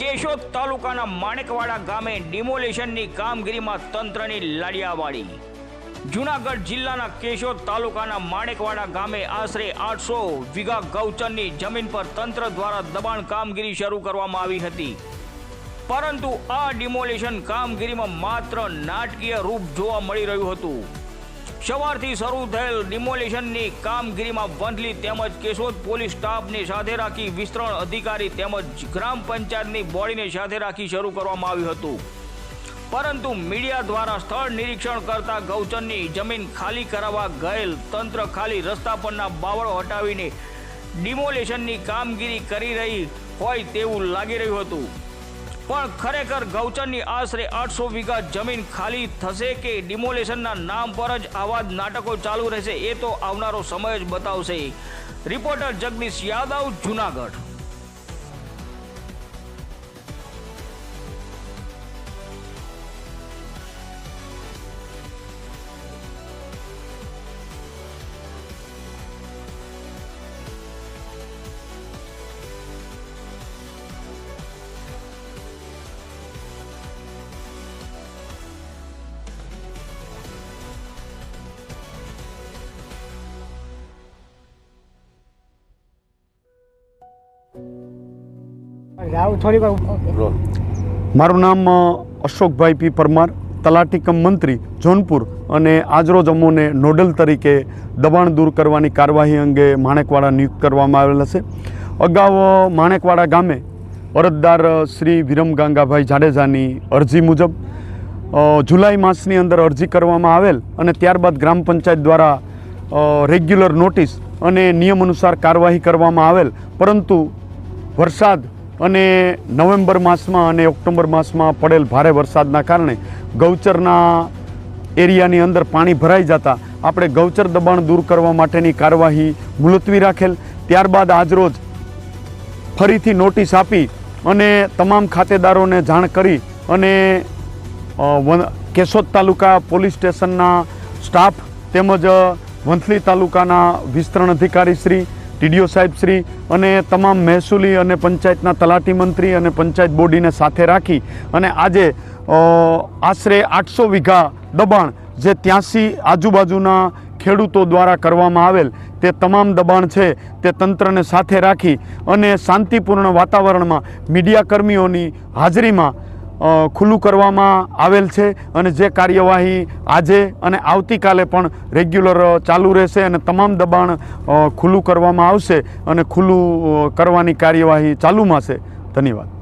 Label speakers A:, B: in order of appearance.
A: કેશોદ તાલુકાના માણેકવાડા ગામે ડિમોલેશનની કામગીરીમાં તંત્રની લાડિયાવાડી જુનાગઢ જિલ્લાના કેશોદ તાલુકાના માણેકવાડા ગામે આશરે આઠસો વીઘા ગૌચરની જમીન પર તંત્ર દ્વારા દબાણ કામગીરી શરૂ કરવામાં આવી હતી. પરંતુ આ ડિમોલેશન કામગીરીમાં માત્ર નાટકીય રૂપ જોવા મળી રહ્યું હતું. સવારથી શરૂ થયેલ ડિમોલેશનની કામગીરીમાં વંથલી તેમજ કેશોદ પોલીસ સ્ટાફને સાથે રાખી વિસ્તરણ અધિકારી તેમજ ગ્રામ પંચાયતની બોડીને સાથે રાખી શરૂ કરવામાં આવ્યું હતું. પરંતુ મીડિયા દ્વારા સ્થળ નિરીક્ષણ કરતા ગૌચરની જમીન ખાલી કરાવવા ગયેલ તંત્ર ખાલી રસ્તા પરના બાવળો હટાવીને ડિમોલેશનની કામગીરી કરી રહી હોય તેવું લાગી રહ્યું હતું. પણ ખરેખર ગૌચરની આશરે આઠસો વીઘા જમીન ખાલી થશે કે ડિમોલેશનના નામ પર જ આવા જ નાટકો ચાલુ રહેશે એ તો આવનારો સમય જ બતાવશે. રિપોર્ટર જગદીશ યાદવ, જુનાગઢ.
B: મારું નામ અશોકભાઈ પી. પરમાર તલાટી કમ મંત્રી જોનપુર અને આજરોજ અમોને નોડલ તરીકે દબાણ દૂર કરવાની કાર્યવાહી અંગે માણેકવાડા નિયુક્ત કરવામાં આવેલા છે. અગાઉ માણેકવાડા ગામે અરજદાર શ્રી વિરમ ગાંગાભાઈ જાડેજાની અરજી મુજબ જુલાઈ માસની અંદર અરજી કરવામાં આવેલ અને ત્યારબાદ ગ્રામ પંચાયત દ્વારા રેગ્યુલર નોટિસ અને નિયમ અનુસાર કાર્યવાહી કરવામાં આવેલ. પરંતુ વરસાદ અને નવેમ્બર માસમાં અને ઓક્ટોબર માસમાં પડેલ ભારે વરસાદના કારણે ગૌચરના એરિયાની અંદર પાણી ભરાઈ જતા આપણે ગૌચર દબાણ દૂર કરવા માટેની કાર્યવાહી મુલતવી રાખેલ. ત્યારબાદ આજરોજ ફરીથી નોટિસ આપી અને તમામ ખાતેદારોને જાણ કરી અને કેશોદ તાલુકા પોલીસ સ્ટેશનના સ્ટાફ તેમજ વંથલી તાલુકાના વિસ્તરણ અધિકારી શ્રી ટીડીઓ સાહેબ શ્રી અને તમામ મહેસૂલી અને પંચાયતના તલાટી મંત્રી અને પંચાયત બોડીને સાથે રાખી અને આજે આશરે આઠસો વીઘા દબાણ જે ત્યાંસી આજુબાજુના ખેડૂતો દ્વારા કરવામાં આવેલ તે તમામ દબાણ છે તે તંત્રને સાથે રાખી અને શાંતિપૂર્ણ વાતાવરણમાં મીડિયા કર્મીઓની હાજરીમાં ખુલ્લું કરવામાં આવેલ છે અને જે કાર્યવાહી આજે અને આવતીકાલે પણ રેગ્યુલર ચાલુ રહેશે અને તમામ દબાણ ખુલ્લું કરવામાં આવશે અને ખુલ્લું કરવાની કાર્યવાહી ચાલુમાં છે. ધન્યવાદ.